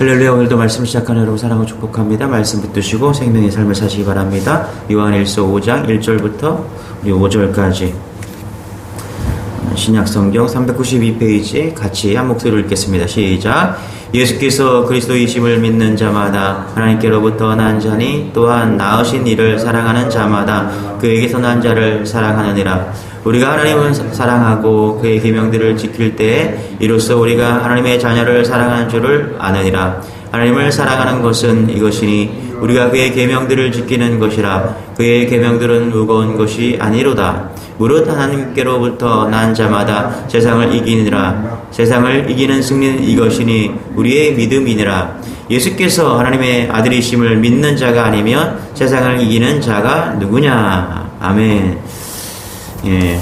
할렐루야 오늘도 말씀 시작하는 여러분 사랑을 축복합니다. 말씀 붙드시고 생명의 삶을 사시기 바랍니다. 요한일서 5장 1절부터 우리 5절까지 신약 성경 392페이지 같이 한 목소리로 읽겠습니다. 시작. 예수께서 그리스도이심을 믿는 자마다 하나님께로부터 난 자니 또한 나으신 이를 사랑하는 자마다 그에게서 난 자를 사랑하느니라. 우리가 하나님을 사랑하고 그의 계명들을 지킬 때에 이로써 우리가 하나님의 자녀를 사랑하는 줄을 아느니라. 하나님을 사랑하는 것은 이것이니 우리가 그의 계명들을 지키는 것이라. 그의 계명들은 무거운 것이 아니로다. 무릇 하나님께로부터 난 자마다 세상을 이기느라 세상을 이기는 승리는 이것이니 우리의 믿음이니라 예수께서 하나님의 아들이심을 믿는 자가 아니면 세상을 이기는 자가 누구냐 아멘 예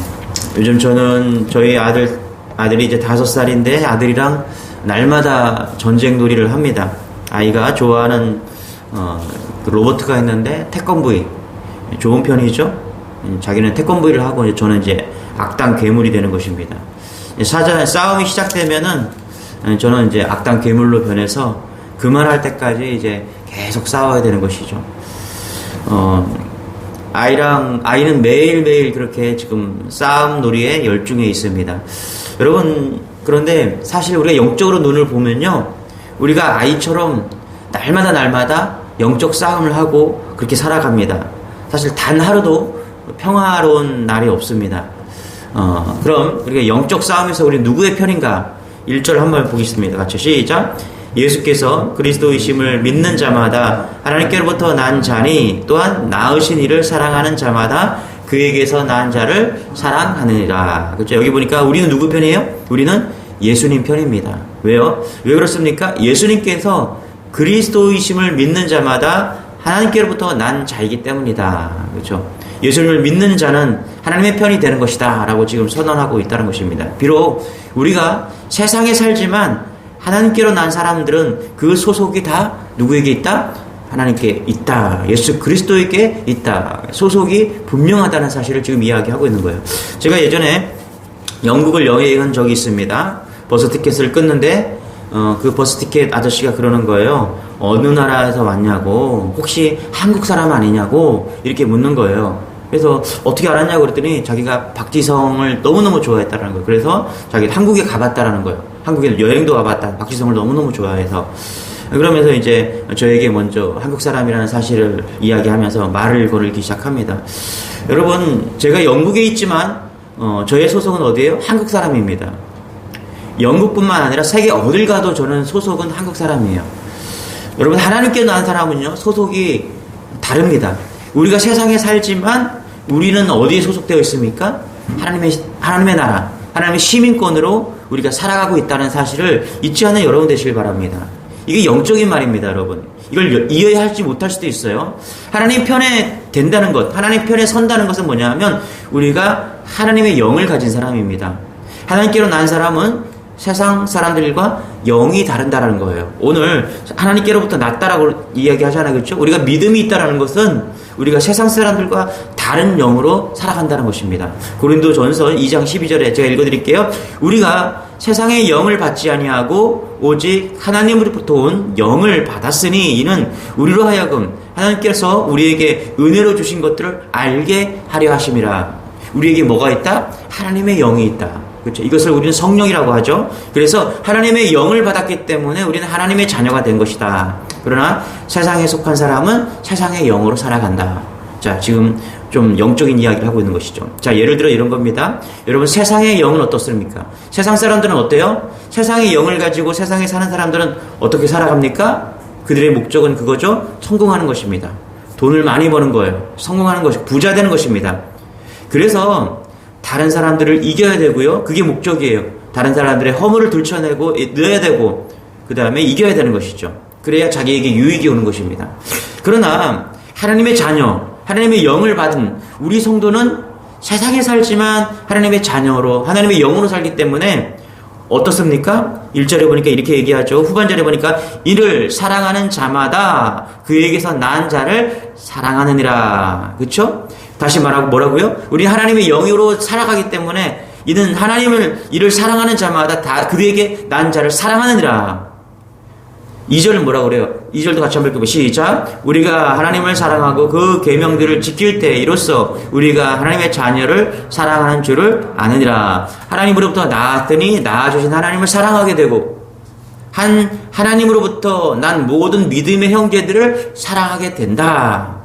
요즘 저는 저희 아들 아들이 이제 다섯 살인데 아들이랑 날마다 전쟁 놀이를 합니다 아이가 좋아하는 어, 그 로버트가 있는데 태권브이 좋은 편이죠 음, 자기는 태권브이를 하고 이제 저는 이제 악당 괴물이 되는 것입니다. 사자 싸움이 시작되면은 음, 저는 이제 악당 괴물로 변해서 그만할 때까지 이제 계속 싸워야 되는 것이죠. 어, 아이랑 아이는 매일 매일 그렇게 지금 싸움 놀이에 열중해 있습니다. 여러분 그런데 사실 우리가 영적으로 눈을 보면요, 우리가 아이처럼 날마다 날마다 영적 싸움을 하고 그렇게 살아갑니다. 사실 단 하루도 평화로운 날이 없습니다. 어, 그럼 우리가 영적 싸움에서 우리 누구의 편인가? 1절 한번 보겠습니다. 같이 시작. 예수께서 그리스도이심을 믿는 자마다 하나님께로부터 난 자니 또한 나으신 이를 사랑하는 자마다 그에게서 난 자를 사랑하느니라. 그렇죠? 여기 보니까 우리는 누구 편이에요? 우리는 예수님 편입니다. 왜요? 왜 그렇습니까? 예수님께서 그리스도이심을 믿는 자마다 하나님께로부터 난 자이기 때문이다. 그렇죠? 예수님을 믿는 자는 하나님의 편이 되는 것이다. 라고 지금 선언하고 있다는 것입니다. 비록 우리가 세상에 살지만 하나님께로 난 사람들은 그 소속이 다 누구에게 있다? 하나님께 있다. 예수 그리스도에게 있다. 소속이 분명하다는 사실을 지금 이야기하고 있는 거예요. 제가 예전에 영국을 여행한 적이 있습니다. 버스 티켓을 끊는데 어, 그 버스 티켓 아저씨가 그러는 거예요. 어느 나라에서 왔냐고, 혹시 한국 사람 아니냐고, 이렇게 묻는 거예요. 그래서 어떻게 알았냐고 그랬더니 자기가 박지성을 너무너무 좋아했다는 거예요. 그래서 자기 한국에 가봤다라는 거예요. 한국에 여행도 가봤다. 박지성을 너무너무 좋아해서. 그러면서 이제 저에게 먼저 한국 사람이라는 사실을 이야기하면서 말을 걸기 시작합니다. 여러분, 제가 영국에 있지만, 어, 저의 소속은 어디예요? 한국 사람입니다. 영국뿐만 아니라 세계 어딜 가도 저는 소속은 한국 사람이에요. 여러분, 하나님께 낳은 사람은요, 소속이 다릅니다. 우리가 세상에 살지만 우리는 어디에 소속되어 있습니까? 하나님의, 하나님의 나라, 하나님의 시민권으로 우리가 살아가고 있다는 사실을 잊지 않는 여러분 되시길 바랍니다. 이게 영적인 말입니다, 여러분. 이걸 이해할지 못할 수도 있어요. 하나님 편에 된다는 것, 하나님 편에 선다는 것은 뭐냐면 우리가 하나님의 영을 가진 사람입니다. 하나님께로 난 사람은 세상 사람들과 영이 다른다라는 거예요. 오늘 하나님께로부터 낫다라고 이야기하잖아요. 그렇죠? 우리가 믿음이 있다라는 것은 우리가 세상 사람들과 다른 영으로 살아간다는 것입니다. 고린도 전서 2장 12절에 제가 읽어드릴게요. 우리가 세상의 영을 받지 아니하고 오직 하나님으로부터 온 영을 받았으니 이는 우리로 하여금 하나님께서 우리에게 은혜로 주신 것들을 알게 하려 하심이라. 우리에게 뭐가 있다? 하나님의 영이 있다. 그렇죠. 이것을 우리는 성령이라고 하죠. 그래서 하나님의 영을 받았기 때문에 우리는 하나님의 자녀가 된 것이다. 그러나 세상에 속한 사람은 세상의 영으로 살아간다. 자, 지금 좀 영적인 이야기를 하고 있는 것이죠. 자, 예를 들어 이런 겁니다. 여러분, 세상의 영은 어떻습니까? 세상 사람들은 어때요? 세상의 영을 가지고 세상에 사는 사람들은 어떻게 살아갑니까? 그들의 목적은 그거죠? 성공하는 것입니다. 돈을 많이 버는 거예요. 성공하는 것이, 부자 되는 것입니다. 그래서 다른 사람들을 이겨야 되고요. 그게 목적이에요. 다른 사람들의 허물을 들춰내고 넣어야 되고 그 다음에 이겨야 되는 것이죠. 그래야 자기에게 유익이 오는 것입니다. 그러나 하나님의 자녀, 하나님의 영을 받은 우리 성도는 세상에 살지만 하나님의 자녀로 하나님의 영으로 살기 때문에 어떻습니까? 1절에 보니까 이렇게 얘기하죠. 후반절에 보니까 이를 사랑하는 자마다 그에게서 난 자를 사랑하느니라. 그렇죠? 다시 말하고 뭐라고요? 우리 하나님의 영으로 살아가기 때문에 이는 하나님을 이를 사랑하는 자마다 다 그에게 난 자를 사랑하느니라. 2절 뭐라 그래요? 2절도 같이 한번 읽어보 시작. 우리가 하나님을 사랑하고 그 계명들을 지킬 때 이로써 우리가 하나님의 자녀를 사랑하는 줄을 아느니라. 하나님으로부터 나았더니 나아주신 하나님을 사랑하게 되고 한 하나님으로부터 난 모든 믿음의 형제들을 사랑하게 된다.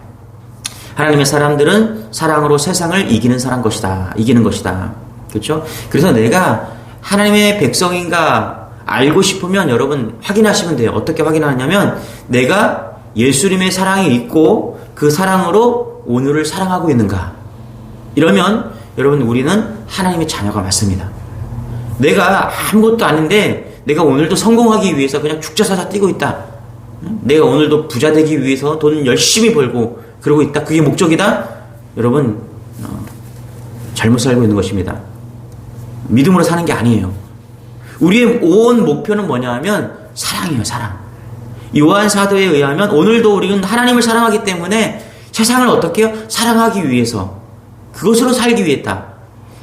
하나님의 사람들은 사랑으로 세상을 이기는 사람 것이다. 이기는 것이다. 그렇죠? 그래서 내가 하나님의 백성인가 알고 싶으면 여러분 확인하시면 돼요. 어떻게 확인하냐면 내가 예수님의 사랑이 있고 그 사랑으로 오늘을 사랑하고 있는가. 이러면 여러분 우리는 하나님의 자녀가 맞습니다. 내가 아무것도 아닌데 내가 오늘도 성공하기 위해서 그냥 죽자사자 뛰고 있다. 내가 오늘도 부자 되기 위해서 돈 열심히 벌고 그러고 있다. 그게 목적이다. 여러분 어, 잘못 살고 있는 것입니다. 믿음으로 사는 게 아니에요. 우리의 온 목표는 뭐냐 하면 사랑이에요, 사랑. 요한 사도에 의하면 오늘도 우리는 하나님을 사랑하기 때문에 세상을 어떻게 해요? 사랑하기 위해서. 그것으로 살기 위했다.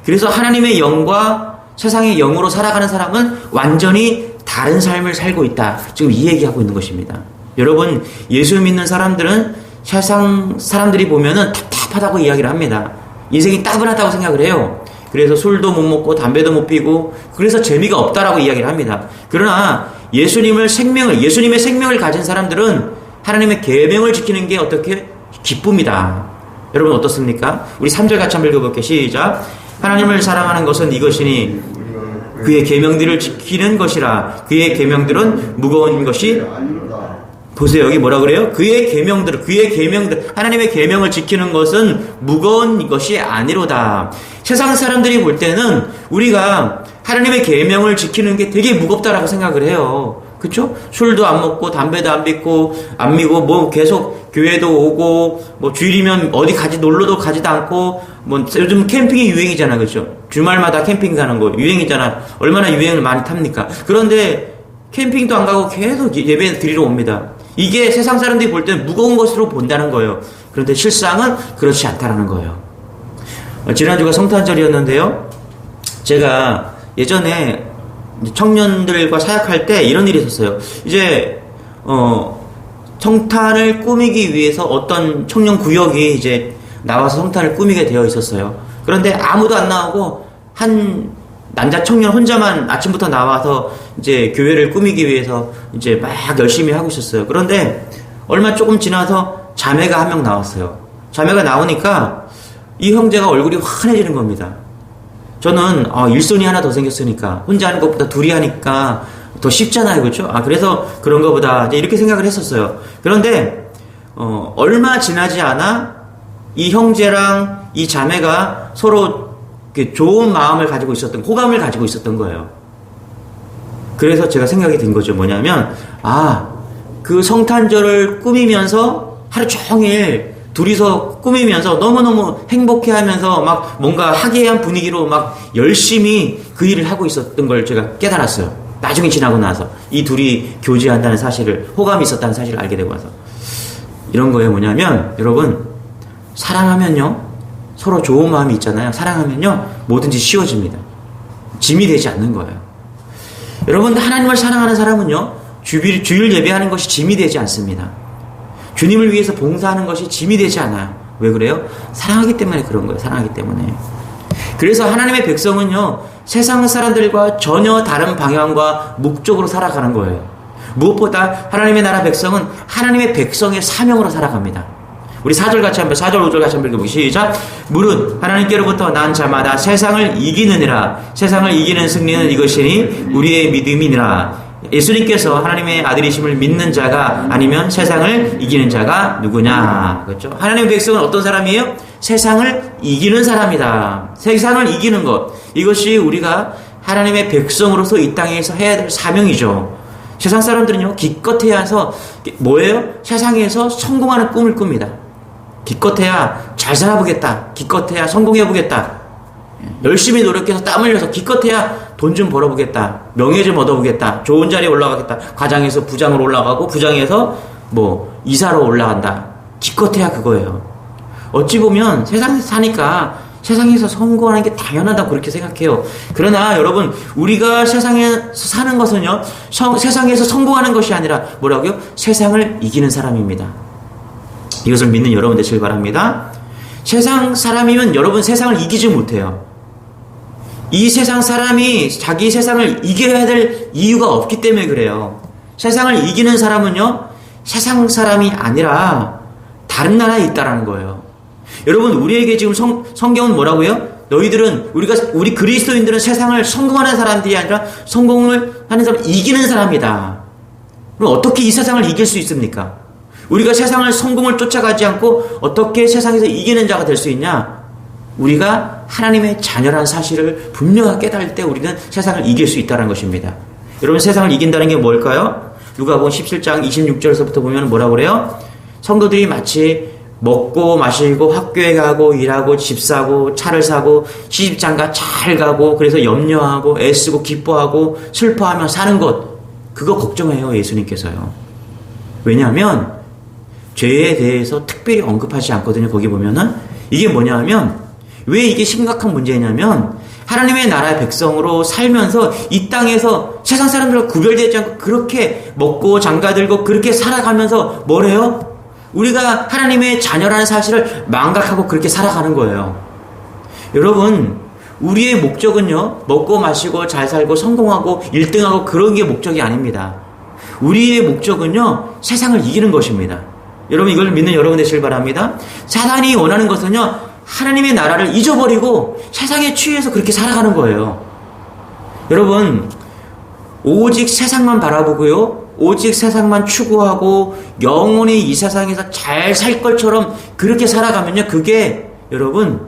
그래서 하나님의 영과 세상의 영으로 살아가는 사람은 완전히 다른 삶을 살고 있다. 지금 이 얘기하고 있는 것입니다. 여러분, 예수 믿는 사람들은 세상 사람들이 보면은 답답하다고 이야기를 합니다. 인생이 따분하다고 생각을 해요. 그래서 술도 못 먹고 담배도 못 피고 그래서 재미가 없다라고 이야기를 합니다. 그러나 예수님을 생명을 예수님의 생명을 가진 사람들은 하나님의 계명을 지키는 게 어떻게 기쁨이다. 여러분 어떻습니까? 우리 3절 같이 한번 읽어볼게요. 시작. 하나님을 사랑하는 것은 이것이니 그의 계명들을 지키는 것이라 그의 계명들은 무거운 것이 보세요. 여기 뭐라 그래요? 그의 계명들, 그의 계명들, 하나님의 계명을 지키는 것은 무거운 것이 아니로다. 세상 사람들이 볼 때는 우리가 하나님의 계명을 지키는 게 되게 무겁다라고 생각을 해요. 그쵸? 술도 안 먹고 담배도 안 빚고 안 미고 뭐 계속 교회도 오고 뭐 주일이면 어디 가지 놀러도 가지도 않고 뭐 요즘 캠핑이 유행이잖아 그죠? 주말마다 캠핑 가는 거 유행이잖아. 얼마나 유행을 많이 탑니까? 그런데 캠핑도 안 가고 계속 예배 드리러 옵니다. 이게 세상 사람들이 볼 때는 무거운 것으로 본다는 거예요. 그런데 실상은 그렇지 않다라는 거예요. 어, 지난주가 성탄절이었는데요. 제가 예전에 청년들과 사역할 때 이런 일이 있었어요. 이제 어 성탄을 꾸미기 위해서 어떤 청년 구역이 이제 나와서 성탄을 꾸미게 되어 있었어요. 그런데 아무도 안 나오고 한 남자 청년 혼자만 아침부터 나와서 이제 교회를 꾸미기 위해서 이제 막 열심히 하고 있었어요. 그런데 얼마 조금 지나서 자매가 한 명 나왔어요. 자매가 나오니까 이 형제가 얼굴이 환해지는 겁니다. 저는 어, 일손이 하나 더 생겼으니까 혼자 하는 것보다 둘이 하니까 더 쉽잖아요, 그렇죠? 아 그래서 그런 것보다 이렇게 생각을 했었어요. 그런데 어, 얼마 지나지 않아 이 형제랑 이 자매가 서로 좋은 마음을 가지고 있었던, 호감을 가지고 있었던 거예요. 그래서 제가 생각이 든 거죠. 뭐냐면, 아, 그 성탄절을 꾸미면서 하루 종일 둘이서 꾸미면서 너무너무 행복해 하면서 막 뭔가 하계한 분위기로 막 열심히 그 일을 하고 있었던 걸 제가 깨달았어요. 나중에 지나고 나서 이 둘이 교제한다는 사실을, 호감이 있었다는 사실을 알게 되고 나서. 이런 거에 뭐냐면, 여러분, 사랑하면요, 서로 좋은 마음이 있잖아요. 사랑하면요, 뭐든지 쉬워집니다. 짐이 되지 않는 거예요. 여러분, 하나님을 사랑하는 사람은요, 주일, 주일 예배하는 것이 짐이 되지 않습니다. 주님을 위해서 봉사하는 것이 짐이 되지 않아요. 왜 그래요? 사랑하기 때문에 그런 거예요. 사랑하기 때문에. 그래서 하나님의 백성은요, 세상 사람들과 전혀 다른 방향과 목적으로 살아가는 거예요. 무엇보다 하나님의 나라 백성은 하나님의 백성의 사명으로 살아갑니다. 우리 4절 같이 한번 4절 5절 같이 한번 읽어보기 시작. 무릇 하나님께로부터 난 자마다 세상을 이기느니라. 세상을 이기는 승리는 이것이니 우리의 믿음이니라. 예수님께서 하나님의 아들이심을 믿는 자가 아니면 세상을 이기는 자가 누구냐? 그렇죠? 하나님의 백성은 어떤 사람이에요? 세상을 이기는 사람이다. 세상을 이기는 것. 이것이 우리가 하나님의 백성으로서 이 땅에서 해야 될 사명이죠. 세상 사람들은요 기껏해야 해서 뭐예요? 세상에서 성공하는 꿈을 꿉니다 기껏해야 잘 살아보겠다. 기껏해야 성공해보겠다. 열심히 노력해서 땀 흘려서 기껏해야 돈 좀 벌어보겠다. 명예 좀 얻어보겠다. 좋은 자리에 올라가겠다. 과장에서 부장으로 올라가고 부장에서 뭐 이사로 올라간다. 기껏해야 그거예요. 어찌 보면 세상에서 사니까 세상에서 성공하는 게 당연하다고 그렇게 생각해요. 그러나 여러분, 우리가 세상에서 사는 것은요, 성- 세상에서 성공하는 것이 아니라 뭐라고요? 세상을 이기는 사람입니다. 이것을 믿는 여러분 되시길 바랍니다. 세상 사람이면 여러분 세상을 이기지 못해요. 이 세상 사람이 자기 세상을 이겨야 될 이유가 없기 때문에 그래요. 세상을 이기는 사람은요, 세상 사람이 아니라 다른 나라에 있다라는 거예요. 여러분, 우리에게 지금 성, 성경은 뭐라고요? 너희들은, 우리가, 우리 그리스도인들은 세상을 성공하는 사람들이 아니라 성공을 하는 사람, 이기는 사람이다. 그럼 어떻게 이 세상을 이길 수 있습니까? 우리가 세상을 성공을 쫓아가지 않고 어떻게 세상에서 이기는 자가 될 수 있냐? 우리가 하나님의 자녀라는 사실을 분명하게 깨달을 때 우리는 세상을 이길 수 있다는 것입니다. 여러분 세상을 이긴다는 게 뭘까요? 누가복음 17장 26절에서부터 보면 뭐라고 그래요? 성도들이 마치 먹고 마시고 학교에 가고 일하고 집 사고 차를 사고 시집장가 잘 가고 그래서 염려하고 애쓰고 기뻐하고 슬퍼하며 사는 것 그거 걱정해요 예수님께서요. 왜냐하면 죄에 대해서 특별히 언급하지 않거든요. 거기 보면은 이게 뭐냐면 왜 이게 심각한 문제냐면 하나님의 나라의 백성으로 살면서 이 땅에서 세상 사람들과 구별되지 않고 그렇게 먹고 장가들고 그렇게 살아가면서 뭐래요? 우리가 하나님의 자녀라는 사실을 망각하고 그렇게 살아가는 거예요. 여러분, 우리의 목적은요, 먹고 마시고 잘 살고 성공하고 1등하고 그런 게 목적이 아닙니다. 우리의 목적은요, 세상을 이기는 것입니다. 여러분, 이걸 믿는 여러분 되시길 바랍니다. 사단이 원하는 것은요, 하나님의 나라를 잊어버리고 세상에 취해서 그렇게 살아가는 거예요. 여러분, 오직 세상만 바라보고요, 오직 세상만 추구하고 영원히 이 세상에서 잘 살 것처럼 그렇게 살아가면요, 그게 여러분,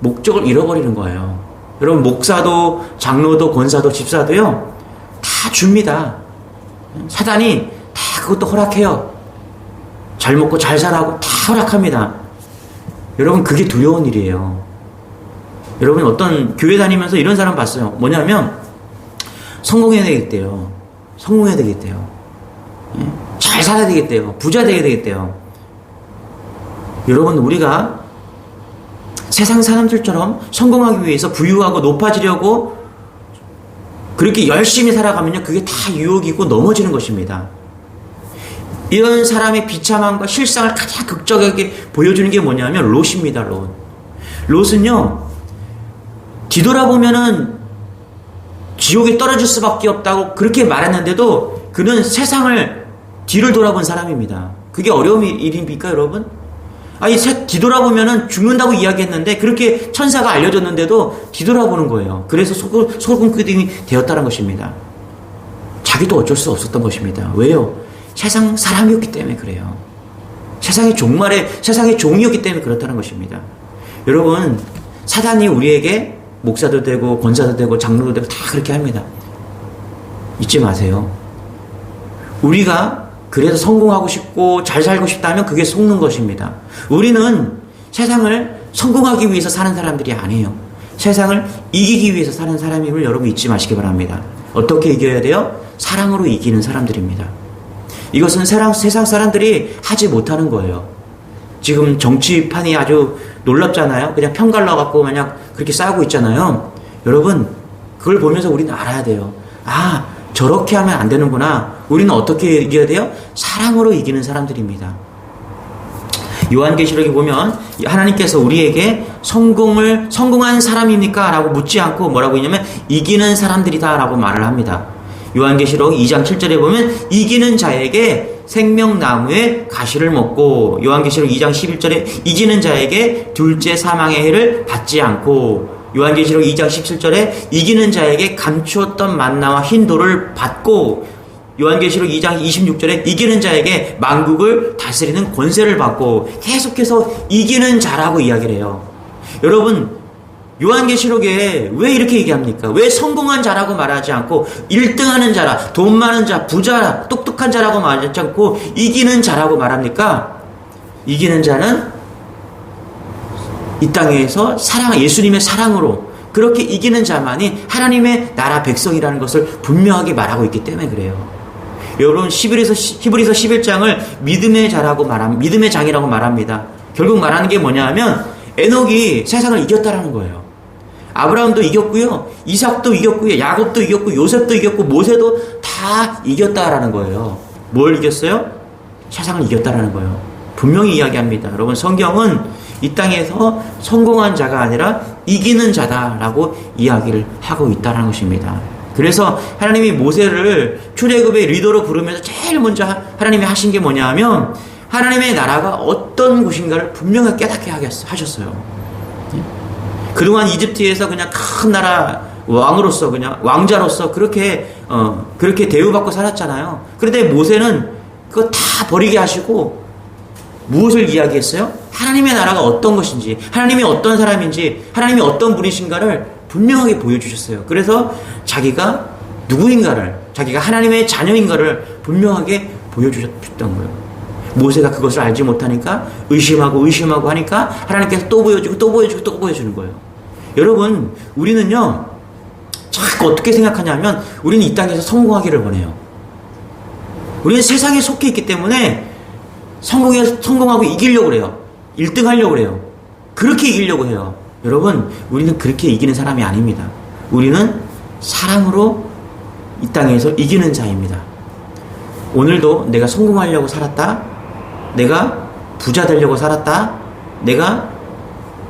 목적을 잃어버리는 거예요. 여러분, 목사도, 장로도, 권사도, 집사도요, 다 줍니다. 사단이 다 그것도 허락해요. 잘 먹고 잘 살라고 다 허락합니다. 여러분, 그게 두려운 일이에요. 여러분, 어떤 교회 다니면서 이런 사람 봤어요. 뭐냐면, 성공해야 되겠대요. 성공해야 되겠대요. 예? 잘 살아야 되겠대요. 부자 되게 되겠대요. 여러분, 우리가 세상 사람들처럼 성공하기 위해서 부유하고 높아지려고 그렇게 열심히 살아가면요. 그게 다 유혹이고 넘어지는 것입니다. 이런 사람의 비참함과 실상을 가장 극적하게 보여주는 게 뭐냐면 롯입니다, 롯. 롯은요, 뒤돌아보면은 지옥에 떨어질 수밖에 없다고 그렇게 말했는데도 그는 세상을 뒤를 돌아본 사람입니다. 그게 어려운 일입니까, 여러분? 아니, 뒤돌아보면은 죽는다고 이야기했는데 그렇게 천사가 알려줬는데도 뒤돌아보는 거예요. 그래서 소금, 소금 끄딩이 되었다는 것입니다. 자기도 어쩔 수 없었던 것입니다. 왜요? 세상 사람이었기 때문에 그래요. 세상의 종말에, 세상의 종이었기 때문에 그렇다는 것입니다. 여러분, 사단이 우리에게 목사도 되고, 권사도 되고, 장로도 되고, 다 그렇게 합니다. 잊지 마세요. 우리가 그래서 성공하고 싶고, 잘 살고 싶다면 그게 속는 것입니다. 우리는 세상을 성공하기 위해서 사는 사람들이 아니에요. 세상을 이기기 위해서 사는 사람임을 여러분 잊지 마시기 바랍니다. 어떻게 이겨야 돼요? 사랑으로 이기는 사람들입니다. 이것은 세상, 사람들이 하지 못하는 거예요. 지금 정치판이 아주 놀랍잖아요. 그냥 편갈라 갖고 마냥 그렇게 싸우고 있잖아요. 여러분, 그걸 보면서 우리는 알아야 돼요. 아, 저렇게 하면 안 되는구나. 우리는 어떻게 이겨야 돼요? 사랑으로 이기는 사람들입니다. 요한계시록에 보면 하나님께서 우리에게 성공을 성공한 사람입니까? 라고 묻지 않고 뭐라고 했냐면 이기는 사람들이다라고 말을 합니다. 요한계시록 2장 7절에 보면 이기는 자에게 생명나무의 가시를 먹고 요한계시록 2장 11절에 이기는 자에게 둘째 사망의 해를 받지 않고 요한계시록 2장 17절에 이기는 자에게 감추었던 만나와 흰 돌을 받고 요한계시록 2장 26절에 이기는 자에게 만국을 다스리는 권세를 받고 계속해서 이기는 자라고 이야기를 해요. 여러분 요한계시록에 왜 이렇게 얘기합니까? 왜 성공한 자라고 말하지 않고 1등하는 자라, 돈 많은 자, 부자, 똑똑한 자라고 말하지 않고 이기는 자라고 말합니까? 이기는 자는 이 땅에서 사랑, 예수님의 사랑으로 그렇게 이기는 자만이 하나님의 나라 백성이라는 것을 분명하게 말하고 있기 때문에 그래요. 여러분 히브리서 히브리서 11장을 믿음의 자라고 말합니다. 믿음의 장이라고 말합니다. 결국 말하는 게 뭐냐 하면 에녹이 세상을 이겼다라는 거예요. 아브라함도 이겼고요. 이삭도 이겼고요. 야곱도 이겼고 요셉도 이겼고 모세도 다 이겼다라는 거예요. 뭘 이겼어요? 세상을 이겼다라는 거예요. 분명히 이야기합니다. 여러분 성경은 이 땅에서 성공한 자가 아니라 이기는 자다라고 이야기를 하고 있다는 것입니다. 그래서 하나님이 모세를 출애굽의 리더로 부르면서 제일 먼저 하나님이 하신 게 뭐냐 하면 하나님의 나라가 어떤 곳인가를 분명하게 깨닫게 하셨어요. 그동안 이집트에서 그냥 큰 나라 왕으로서 그냥 왕자로서 그렇게 어 그렇게 대우받고 살았잖아요. 그런데 모세는 그거 다 버리게 하시고 무엇을 이야기했어요? 하나님의 나라가 어떤 것인지, 하나님이 어떤 사람인지, 하나님이 어떤 분이신가를 분명하게 보여주셨어요. 그래서 자기가 누구인가를, 자기가 하나님의 자녀인가를 분명하게 보여주셨던 거예요. 모세가 그것을 알지 못하니까 의심하고 의심하고 하니까 하나님께서 또 보여주고 또 보여주고 또 보여주는 거예요. 여러분, 우리는요, 자꾸 어떻게 생각하냐면 우리는 이 땅에서 성공하기를 원해요. 우리는 세상에 속해 있기 때문에 성공해, 성공하고 이기려고 그래요. 1등 하려고 그래요. 그렇게 이기려고 해요. 여러분, 우리는 그렇게 이기는 사람이 아닙니다. 우리는 사랑으로 이 땅에서 이기는 자입니다. 오늘도 내가 성공하려고 살았다. 내가 부자 되려고 살았다. 내가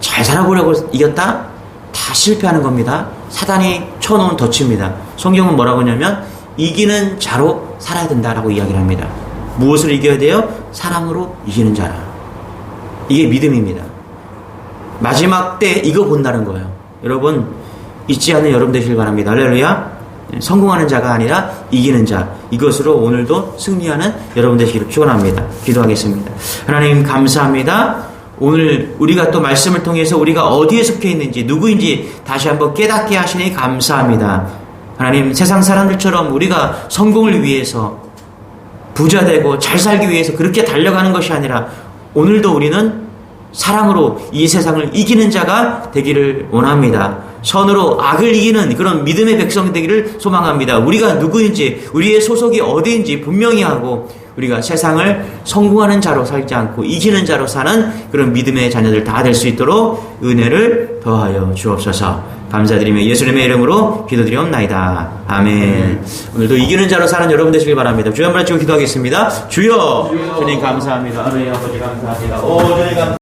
잘 살아보려고 이겼다. 다 실패하는 겁니다. 사단이 쳐놓은 덫입니다. 성경은 뭐라고 하냐면 이기는 자로 살아야 된다라고 이야기를 합니다. 무엇을 이겨야 돼요? 사랑으로 이기는 자라. 이게 믿음입니다. 마지막 때 이거 본다는 거예요. 여러분 잊지 않는 여러분 되시길 바랍니다. 할렐루야. 성공하는 자가 아니라 이기는 자. 이것으로 오늘도 승리하는 여러분 되시기를 축원합니다. 기도하겠습니다. 하나님 감사합니다. 오늘 우리가 또 말씀을 통해서 우리가 어디에 속해 있는지 누구인지 다시 한번 깨닫게 하시니 감사합니다. 하나님 세상 사람들처럼 우리가 성공을 위해서 부자 되고 잘 살기 위해서 그렇게 달려가는 것이 아니라 오늘도 우리는 사랑으로 이 세상을 이기는 자가 되기를 원합니다. 선으로 악을 이기는 그런 믿음의 백성 되기를 소망합니다. 우리가 누구인지, 우리의 소속이 어디인지 분명히 하고 우리가 세상을 성공하는 자로 살지 않고 이기는 자로 사는 그런 믿음의 자녀들 다 될 수 있도록 은혜를 더하여 주옵소서. 감사드리며 예수님의 이름으로 기도드리옵나이다. 아멘. 오늘도 이기는 자로 사는 여러분 되시길 바랍니다. 주여 한번 치고 기도하겠습니다. 주여, 주님 감사합니다. 하나님 아버지 감사합니다. 오, 주님 감사합니다.